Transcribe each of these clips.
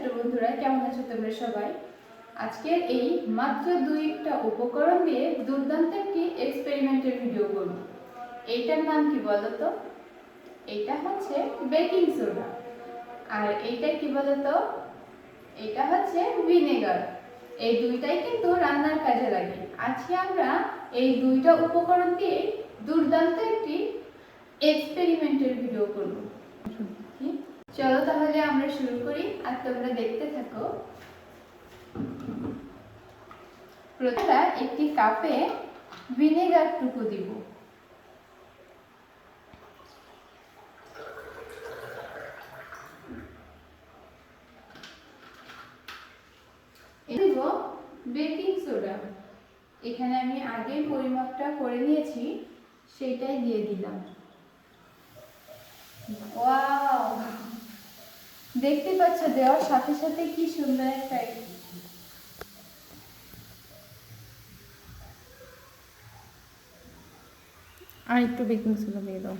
ছোট বন্ধুরা, কেমন আছো তোমরা সবাই? আজকের এই মাত্র দুইটা উপকরণ দিয়ে দুর্দান্ত একটি এক্সপেরিমেন্টের ভিডিও করব। এইটার নাম কি বলতো? এটা হচ্ছে বেকিং সোডা। আর এইটা কি বলতো? এটা হচ্ছে ভিনেগার। এই দুইটাই কিন্তু রান্নার কাজে লাগে। আজকে আমরা এই দুইটা উপকরণ দিয়ে দুর্দান্ত একটি এক্সপেরিমেন্টের ভিডিও করব? চলো তাহলে আমরা শুরু করি আর তোমরা দেখতে থাকো। প্রথমে একটি কাপে ভিনেগার টুকু দিব বেকিং সোডা। এখানে আমি আগে পরিমাপটা করে নিয়েছি সেটাই দিয়ে দিলাম। ওয়াও! দেখতে পাচ্ছ দেওয়ার সাথে সাথে কি সুন্দর একটা আর একটু বেকিং সোডা দিয়ে দাও।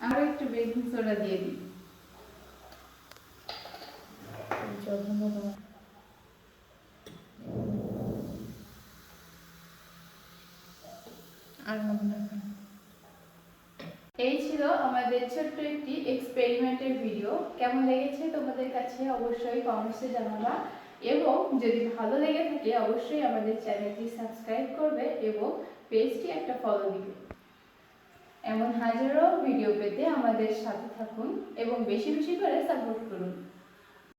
আরও একটু বেকিং সোডা দিয়ে দিই। আর হবে না। এখন। এই ছিল আমাদের ছোট্ট একটি এক্সপেরিমেন্টের ভিডিও কেমন লেগেছে তোমাদের কাছে অবশ্যই কমেন্টসে জানাবা। এবং যদি ভালো লেগে থাকে, অবশ্যই আমাদের চ্যানেলটি সাবস্ক্রাইব করবে এবং পেজটি একটা ফলো দিবে। এমন হাজারো ভিডিও পেতে আমাদের সাথে থাকুন এবং বেশি বেশি করে সাপোর্ট করুন।